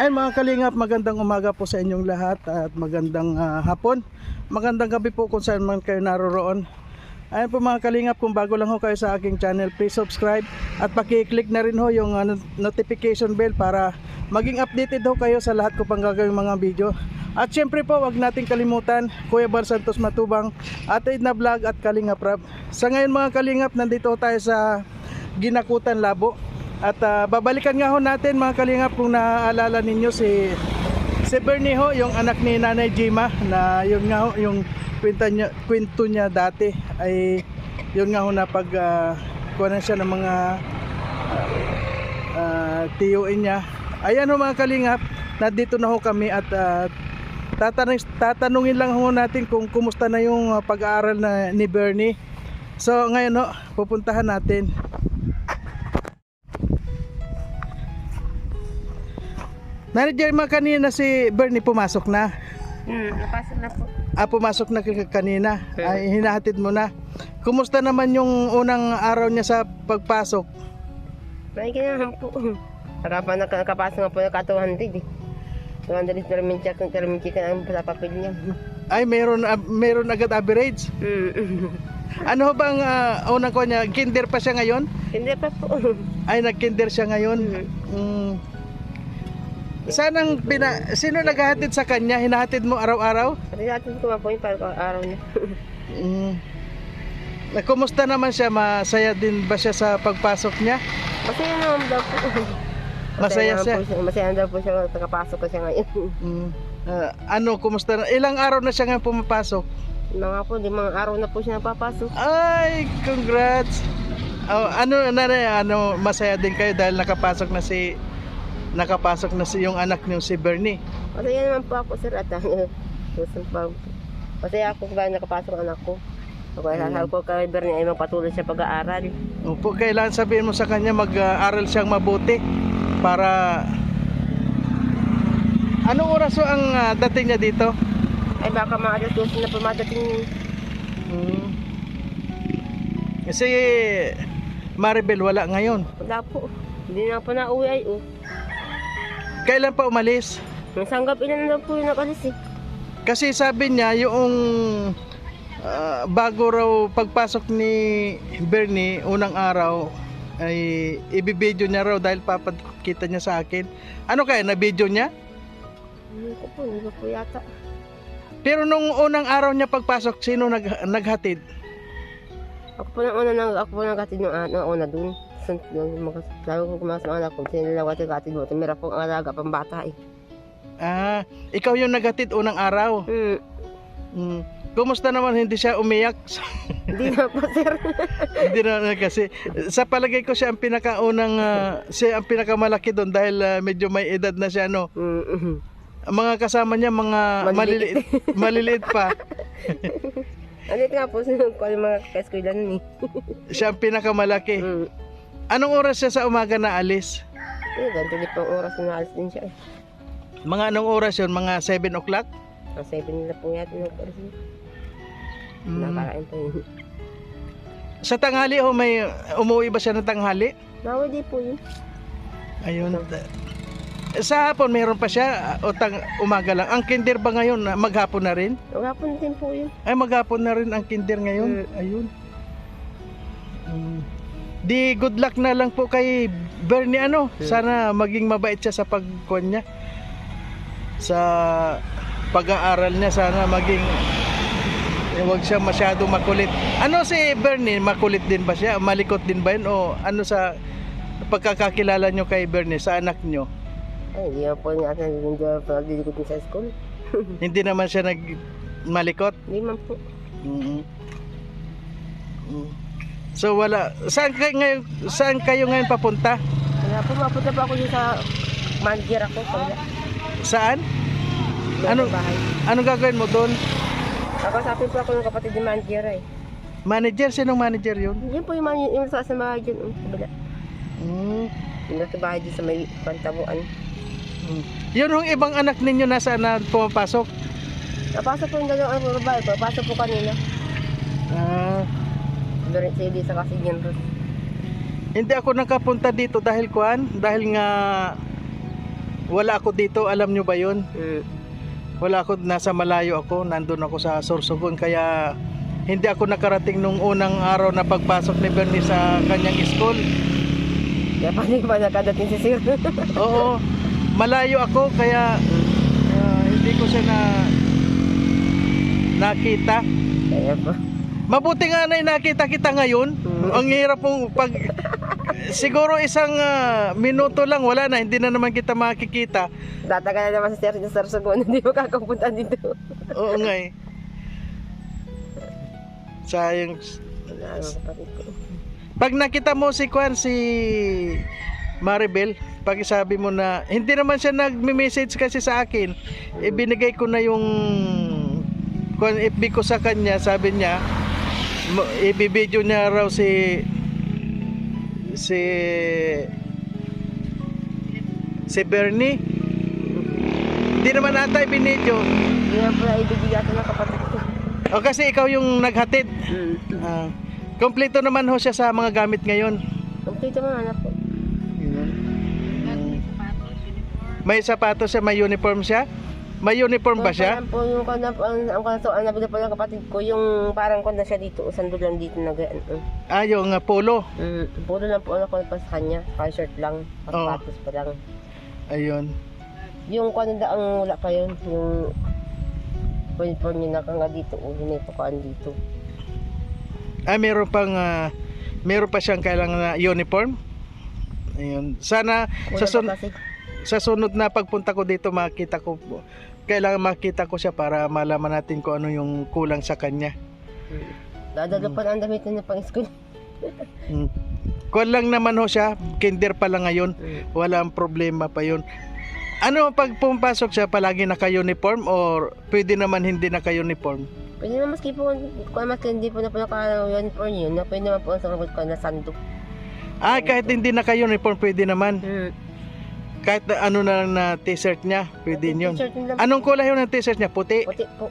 Ay mga kalingap, magandang umaga po sa inyong lahat at magandang ah, hapon. Magandang gabi po kung saan man kayo naroroon. Ayun po mga kalingap, kung bago lang ho kayo sa aking channel, please subscribe at paki-click na rin ho yung not- notification bell para maging updated ho kayo sa lahat ko pang gagawing mga video. At syempre po, wag nating kalimutan, Kuya Bar Santos Matubang, Ate Edna Vlog at Kalingap Rab. Sa ngayon mga kalingap, nandito tayo sa Ginakutan Labo. At ah, babalikan nga ho natin mga kalingap kung naaalala ninyo si si Bernie ho, yung anak ni Nanay Jima na yun nga ho, yung kwento niya, kwento niya dati ay yun nga ho na pag uh, siya ng mga uh, tiyuin niya. Ayan ho mga kalingap, nandito na ho kami at ah, tatanong, tatanungin lang ho natin kung kumusta na yung ah, pag-aaral na ni Bernie. So ngayon ho, pupuntahan natin. Nanay Jerma kanina si Bernie pumasok na. Hmm, napasok na po. Ah, pumasok na kanina. Ay, hinahatid mo na. Kumusta naman yung unang araw niya sa pagpasok? May ginahan po. Nakapa, naka, nakapasok nga po ng ka-200 eh. 200 is termin check, termin check ang sa papel niya. Ay, meron ah, meron agad average. Hmm. Ano bang ah, unang ko niya? Kinder pa siya ngayon? Hindi pa po. Ay, nag-kinder siya ngayon. Mm. Sanang pina, sino naghahatid sa kanya? Hinahatid mo araw-araw? Natin ko po yung araw niya. Mm. Kumusta naman siya? Masaya din ba siya sa pagpasok niya? Masaya naman daw po. Masaya naman siya. Po siya. Masaya daw po siya nakapasok ko siya ngayon. Mm. Ah, ano, kumusta na? Ilang araw na siya ngayon pumapasok? Mga po, limang araw na po siya napapasok. Ay, congrats. Oh, ano na ano masaya din kayo dahil nakapasok na si nakapasok na si yung anak niyo si Bernie. Masaya naman po ako sir at gusto pa. Masaya ako kung nakapasok ang anak ko. Ako ay sasabi ko kay Bernie ay magpatuloy siya pag-aaral. Opo, kailangan sabihin mo sa kanya mag-aral siyang mabuti para Anong oras ho ang ah, dating niya dito? Ay baka mga alas 12 na pumadating Hmm. Kasi Maribel wala ngayon. Wala po. Hindi na po nauwi ay oh. Kailan pa umalis? Nung sanggap ilan na po yung nakalis eh. Kasi sabi niya yung ah, bago raw pagpasok ni Bernie unang araw ay ibibideo niya raw dahil papakita niya sa akin. Ano kaya na video niya? Hindi ko po, hindi ko po yata. Pero nung unang araw niya pagpasok, sino nag, naghatid? Ako po nang una nang ako po nang katid nung ano, una dun. Sun, yung mga sabi ko kumasok ang anak ko, sinilawat yung katid mo. Tumira po ang alaga pang bata eh. Ah, ikaw yung naghatid unang araw. Hmm. Hmm. Kumusta naman hindi siya umiyak? Hindi na po sir. hindi na kasi sa palagay ko siya ang pinakaunang ah, siya ang pinakamalaki doon dahil ah, medyo may edad na siya no. Hmm. Ang mga kasama niya mga maliliit Maliliit. maliliit pa. Andito nga po sinunod ko yung mga kaeskwela nun eh. Siya ang pinakamalaki. Hmm. Anong oras siya sa umaga na alis? Eh, ganito din pang oras na alis din siya eh. Mga anong oras yun? Mga 7 o'clock? Ang 7 nila po yata nung oras yun. Mm. Nakakain pa yun. Sa tanghali o may umuwi ba siya ng tanghali? Nawa di po yun. Ayun. Sa hapon mayroon pa siya o tang umaga lang. Ang kinder ba ngayon ah, maghapon na rin? Wapon din po yun. Ay maghapon na rin ang kinder ngayon. Mm. Ayun. Mm. Di good luck na lang po kay Bernie ano. Sana maging mabait siya sa pagkuhan niya. Sa pag-aaral niya sana maging eh, wag siya masyado makulit. Ano si Bernie, makulit din ba siya? Malikot din ba yun? O ano sa pagkakakilala nyo kay Bernie sa anak nyo? Ay, hindi po hindi naman po nagdilikod din sa school. Hindi naman siya nag malikot. Hindi man po. Mhm. Mm. So wala. Saan kayo ngayon, saan kayo ngayon papunta? Kaya po, mapunta po ako dun sa manager ako. Kaya, Saan? Ano- Ano? Bahay. Anong gagawin mo doon? Kakasapin po ako ng kapatid ni manager eh. Manager? Sinong manager yun? Yun po yung, man, yung sa sa bahay dyan. Um, sa bila. Mm. Yung nasa bahay dyan sa may pantabuan. Yun yung ibang anak ninyo nasa na pumapasok. Napasok po yung dalawang ano, babae. Napasok po kanina. Ah, Doon si Elisa kasi yun ron. hindi ako nakapunta dito dahil kuan, dahil nga wala ako dito, alam nyo ba yun? Mm. Wala ako, nasa malayo ako, nandun ako sa Sorsogon, kaya hindi ako nakarating nung unang araw na pagpasok ni Bernie sa kanyang school. Kaya paano ba nakadating si Sir? Oo, malayo ako, kaya ah, hindi ko siya na nakita. Kaya po. Mabuti nga na nakita kita ngayon. Mm. Ang hirap pong pag siguro isang ah, minuto lang wala na hindi na naman kita makikita. Tatagal na naman si Sir sa Sarsogon. Hindi mo kakapunta dito. Oo nga eh. Sayang. Pag nakita mo si Kwan si Maribel, pag sabi mo na hindi naman siya nagme-message kasi sa akin, ibinigay ko na yung Kwan FB ko sa kanya, sabi niya ibibideo niya raw si si si Bernie. Hindi naman ata po na ibibigay ato ng kapatid ko. O kasi ikaw yung naghatid. Mm. Ah, kompleto naman ho siya sa mga gamit ngayon. Kompleto anak ko. May sapatos siya, may uniform siya? May uniform ba siya? Parang po yung kanya po, ang ang kanya so, ang nabili po ng kapatid ko, yung parang kanya siya dito, sando lang dito na ganyan. Ah, yung uh, polo. Mm. Puro lang po ako pa sa kanya, shirt lang, Oo. pasapatos pa lang. Ayun. Yung kanya da ang wala pa yun, yung uniform niya na kanga dito, ulo na ito kaan dito. Ah, meron pang ah, meron pa siyang kailangan na uniform. Ayun. Sana Kulang sa, sun-. Sa sunod na pagpunta ko dito makita ko kailangan makita ko siya para malaman natin kung ano yung kulang sa kanya. Dadalo pa ang damit niya pang school. Mm. Kuwan lang naman ho siya, kinder pa lang ngayon. Mm. Walang problema pa yun. Ano pag pumapasok siya palagi naka-uniform or pwede naman hindi naka-uniform? Pwede naman maski po, kung maski hindi po na po naka-uniform yun, na pwede naman po sa robot ko na sando. Ah, kahit hindi naka-uniform pwede naman. Mm. Kahit na ano na lang na t-shirt niya, pwede yun. Anong kulay yun ng t-shirt niya? Puti. Puti po.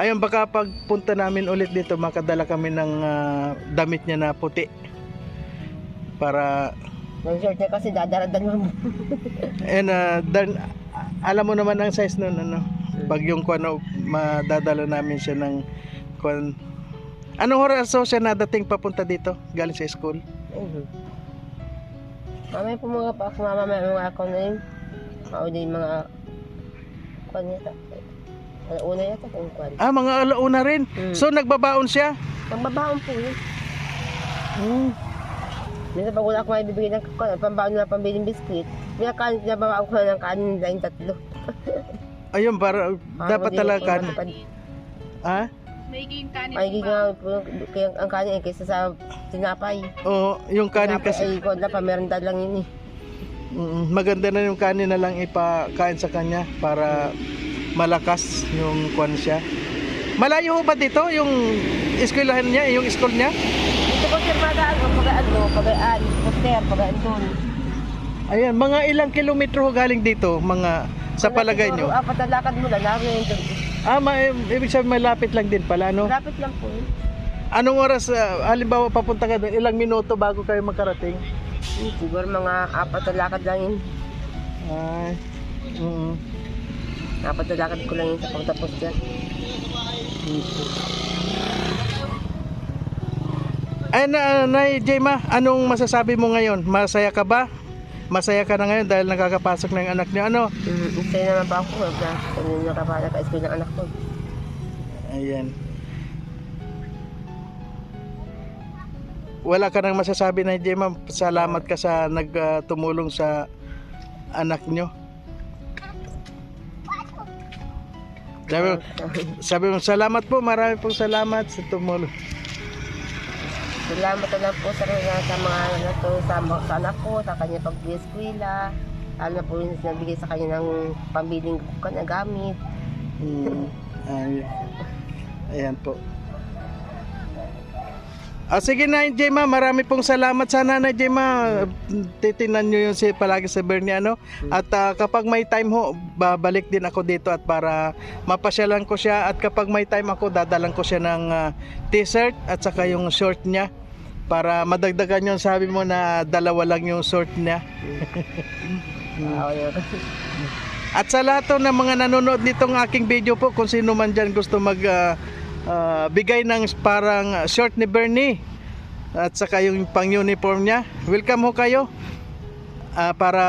Ayun, baka pagpunta namin ulit dito, makadala kami ng ah, damit niya na puti. Para, Yung shirt niya kasi dadaradan mo. and uh, dan, alam mo naman ang size nun, ano? Pag yung kung ano, madadala namin siya ng kung, Anong oras so siya nadating papunta dito, galing sa school? Mhm. Mamaya po mga pa ako, mamaya mga ako na yun. Ako din mga kwan yata. Ano una yata kung kwan. Ah, mga alauna rin. Mm. So, nagbabaon siya? Pambabaon po yun. Hmm. Minsan pag wala akong maibibigay ng kwan, pambaon na pambiling biskuit. May kanin, pinabawa ko na ng kanin na yung tatlo. Ayun, para, Para dapat hindi ko talaga, matupad. ah? Ay, nga po, kaya ang kanin eh, kaysa sa tinapay. Oo, yung kanin Tinapay kasi, Ay, kwan na pa, meron lang yun eh. mm, maganda na yung kanin na lang ipakain sa kanya para malakas yung kwan siya. Malayo ho ba dito yung eskwelahan niya, yung school niya? Dito po sir, pagaan o pagaan mo, pagaan, poster, pagaan doon. Ayan, mga ilang kilometro ho galing dito, mga sa palagay nyo? Apat na lakad mo lang, namin. Ah, ma- ibig sabihin malapit lang din pala, no? Lapit lang po. Anong oras, ah, halimbawa papunta ka doon, ilang minuto bago kayo makarating? Hmm, Siguro mga apat na lakad lang yun. Ay, mm Apat na lakad ko lang yun sa pagtapos yan. Ay, na, Nay Jema, anong masasabi mo ngayon? Masaya ka ba? Masaya ka na ngayon dahil nakakapasok na yung anak niyo. Ano? Mm, Masaya naman pa ako. Na, kung nakapala ka school ng anak ko. Ayan. Wala ka nang masasabi na Jema. Salamat ka sa nagtumulong sa anak nyo. Sabi, sabi mo, salamat po. Marami pong salamat sa tumulong. Salamat na lang po sa, sa mga ano to, sa, sa anak ko, sa kanya pag-eskwela. Na po yung nabigay sa kanya ng pambiling ko na gamit. Mm, ay, ayan po. Ah, sige na, Jema, marami pong salamat sana na Jema. Titinan nyo yung si, palagi sa Bernie, ano? At ah, kapag may time ho, babalik din ako dito at para mapasyalan ko siya. At kapag may time ako, dadalang ko siya ng ah, t-shirt at saka yung short niya. Para madagdagan yung sabi mo na dalawa lang yung short niya. Yun. At sa lahat to ng mga nanonood nitong aking video po, kung sino man dyan gusto mag ah, ah, bigay ng parang short ni Bernie at saka yung pang uniform niya, welcome ho kayo Ah, para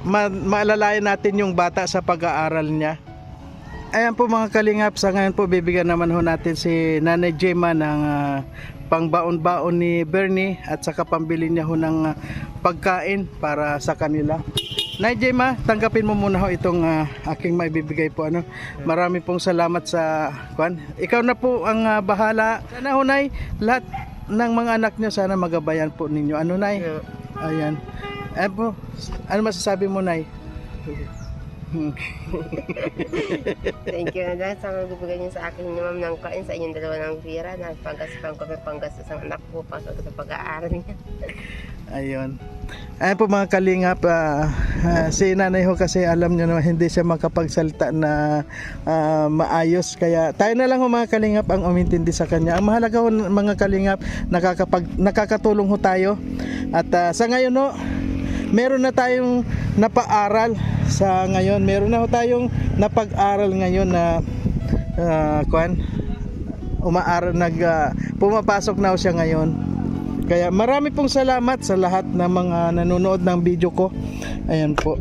ma- maalalayan natin yung bata sa pag-aaral niya. Ayan po mga kalingap, sa ngayon po bibigyan naman ho natin si Nanay Gemma ng ah, pangbaon-baon ni Bernie at saka pambili niya ho ng ah, pagkain para sa kanila. Nay Gemma, tanggapin mo muna ho itong ah, aking may bibigay po ano. Marami pong salamat sa kwan. Ikaw na po ang ah, bahala. Sana ho Nay, lahat ng mga anak niyo sana magabayan po ninyo. Ano Nay? Ayan. Ayan po. Ano masasabi mo Nay? Thank you na dahil sa magbibigay niyo sa akin ni ma'am ng kain sa inyong dalawa ng pira na panggaspan ko may panggastos ang anak ko pa sa pag-aaral niya. Ayun. Ayan po mga kalingap, ah, ah, si nanay ho kasi alam nyo naman hindi siya makapagsalita na ah, maayos. Kaya tayo na lang ho mga kalingap ang umintindi sa kanya. Ang mahalaga ho mga kalingap, nakakapag, nakakatulong ho tayo. At ah, sa ngayon ho, meron na tayong napaaral sa ngayon. Meron na tayong napag-aral ngayon na uh, kwan, umaaral, nag, ah, pumapasok na siya ngayon. Kaya marami pong salamat sa lahat ng mga nanonood ng video ko. Ayan po.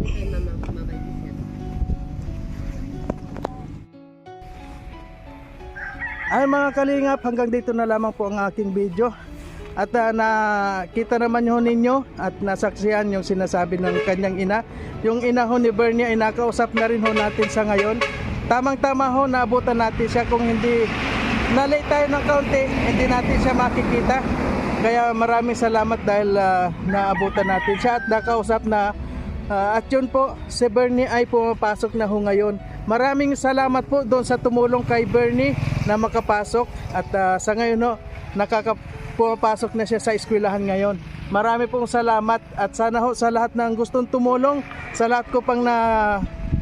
Ay mga kalingap, hanggang dito na lamang po ang aking video. At uh, nakita naman ho ninyo at nasaksihan yung sinasabi ng kanyang ina. Yung ina ho ni Bernie ay nakausap na rin ho natin sa ngayon. Tamang-tama ho, naabutan natin siya kung hindi nalate tayo ng kaunti, hindi natin siya makikita. Kaya maraming salamat dahil ah, naabutan natin siya at nakausap na Ah, at yun po, si Bernie ay pumapasok na ho ngayon. Maraming salamat po doon sa tumulong kay Bernie na makapasok. At ah, sa ngayon ho, nakaka pumapasok na siya sa eskwelahan ngayon. Marami pong salamat at sana ho sa lahat ng gustong tumulong, sa lahat ko pang na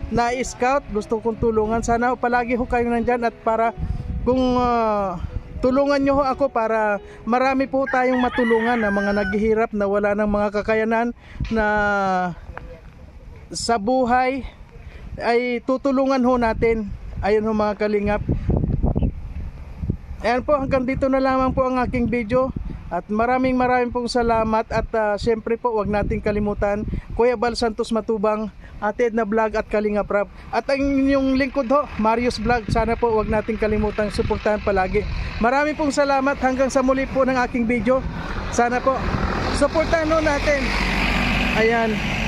na-scout, gusto kong tulungan. Sana ho palagi ho kayo nandyan at para kung ah, tulungan nyo ho ako para marami po tayong matulungan na mga naghihirap na wala ng mga kakayanan na sa buhay ay tutulungan ho natin. Ayun ho mga kalingap. Ayan po, hanggang dito na lamang po ang aking video. At maraming maraming pong salamat at ah, syempre po wag nating kalimutan Kuya Bal Santos Matubang, Ate Edna Vlog at Kalinga Prab. At ang inyong lingkod ho, Marius Vlog. Sana po wag nating kalimutan suportahan palagi. Maraming pong salamat hanggang sa muli po ng aking video. Sana po suportahan ho natin. Ayan.